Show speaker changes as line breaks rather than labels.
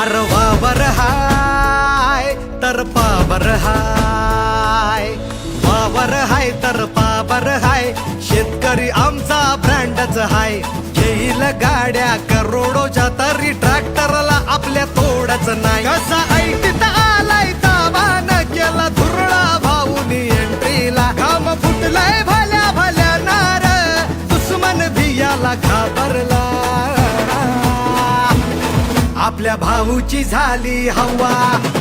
अरे वावर हाय तर पावर हाय. वावर हाय तर पावर हाय. शेतकरी आमचा ब्रँडच हाय. घेईल गाड्या करोडोच्या तरी ट्रॅक्टरला आपल्या तोडच नाही. कसा ऐटीत आलाय ताबान केला धुरळा भाऊनी एंट्रीला. काम फुटलाय भल्या भल्या नार. दुश्मन भियाला घाबरला. आपल्या भाऊची झाली हवा.